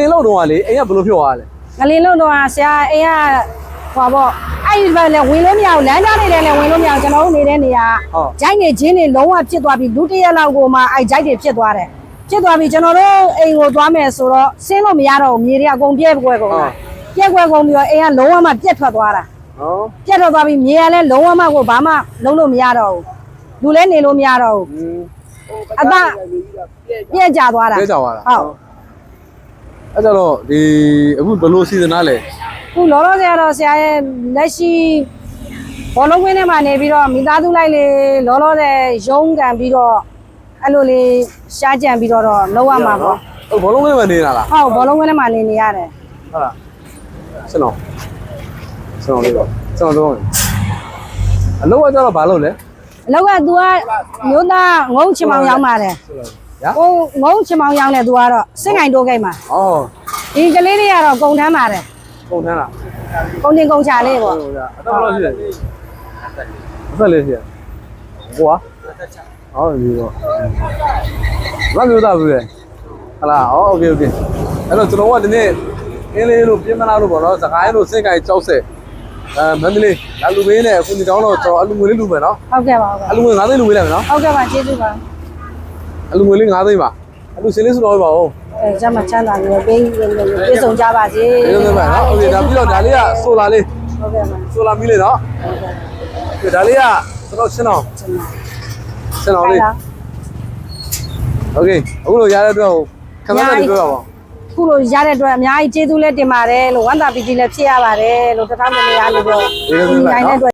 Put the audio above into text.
လင်းလို့တော့ကလေအိမ်ကဘယ်လိုဖြစ်သွားလဲငလင်းလုံးတော့ဆရာအိမ်ကဟောပေါ့အဲ့ဒီဘက်လည်းဝင်လို့မရဘူးလမ်းကြားနေတယ်လည်းဝင်လို့မရဘူးကျွန်တော်တို့နေတဲ့နေရာဟုတ်ဂျိုက်နေချင်းနေလုံးဝဖြစ်သွားပြီလူတစ်ရက်လောက်ကိုမှအဲ့ဂျိုက်တွေဖြစ်သွားတယ်ဖြစ်သွားပြီကျွန်တော်တို့အိမ်ကိုသွားမယ်ဆိုတော့ဆင်းလို့မရတော့ဘူးမြေတွေကအကုန်ပြဲကွဲကုန်တာပြဲကွဲကုန်ပြီးတော့အိမ်ကလုံးဝမှပြက်ထွက်သွားတာနော်ပြက်ထွက်သွားပြီးမြေကလည်းလုံးဝမှကိုဘာမှလုံးလို့မရတော့ဘူးလူလည်းနေလို့မရတော့ဘူးอืมအသားပြက်ကြသွားတာလဲကြသွားတာဟုတ် အဲ့ကြတော့ဒီအခုဘယ်လိုစီစဉ်သားလဲခုလောလောဆယ်ကတော့ဆရာရဲ့လက်ရှိဘောလုံးကွင်းထဲမှာနေပြီးတော့မိသားစုလိုက်လေလောလောဆယ်ရုံးကန်ပြီးတော့အဲ့လိုလေးရှားကြံပြီးတော့တော့လောက်ရမှာပေါ့ဟုတ်ဘောလုံးလေးပဲနေတာလားဟုတ်ဘောလုံးကွင်းထဲမှာနေနေရတယ်ဟုတ်လားစနော်စနော်လေးတော့စနော်တော့အလုံးကကြတော့ဘာလုပ်လဲအလောက်က तू ကမျိုးသားငုံချင်မောင်ရောက်ပါတယ် ညာ ဟိုငုံချင်မောင်ရောက်နေ तू ကတော့စစ်ငိုင်တိုးကိတ်မှာ အော် ဒီကလေးတွေကတော့ကုံထမ်းပါတယ် ပုံထမ်းလား ကုံတင်ကုံချလေးပေါ့ ဟုတ်လားအတော့လို့ရှိတယ်အသက်လေးရှိတယ်ဟိုကဟုတ်ပြီပေါ့ဘာမျိုးသားဘူးလဲဟလာအော်โอเคโอเคအဲ့တော့ကျွန်တော်ကဒီနေ့အင်းလေးလို့ပြင်မလာလို့ပေါ့နော်စကိုင်းလို့စိတ်ကိုင်ကြောက်ဆက်အဲမန္တလေးလာလူပေးနဲ့အခုဒီတောင်းတော့ကျွန်တော်အလူငွေလေးလူမယ်နော် ဟုတ်ကဲ့ပါဟုတ်ကဲ့ အလူငွေ9သိန်းလူပေးလိုက်မယ်နော် ဟုတ်ကဲ့ပါကျေးဇူးပါ အလူငွေလေး9သိန်းပါအလူစင်းလေးဆိုတော့ပါဦး အဲကျမချမ်းသာနေပေးပြေဆုံးကြပါစေ ဒီလိုပဲပါနော်โอเคဒါပြီးတော့ဒါလေးကဆိုလာလေး ဟုတ်ကဲ့ပါ ဆိုလာမီးလေးနော် ဟုတ်ကဲ့ ဒီဒါလေးကကျွန်တော်ရှင်းအောင် ချမ်းသာ ရှင်းအောင်လေး โอเคအခုလိုရတဲ့အတွက်ခဏလေးပြောပါဦး ခုလိုရတဲ့အတွက်အများကြီးကျေးဇူးလည်းတင်ပါတယ်လို့ဝမ်းသာပီတိလည်းဖြစ်ရပါတယ်လို့တထားမနေရလို့ပြော ကျေးဇူးတင်ပါတယ်နော် အတွက်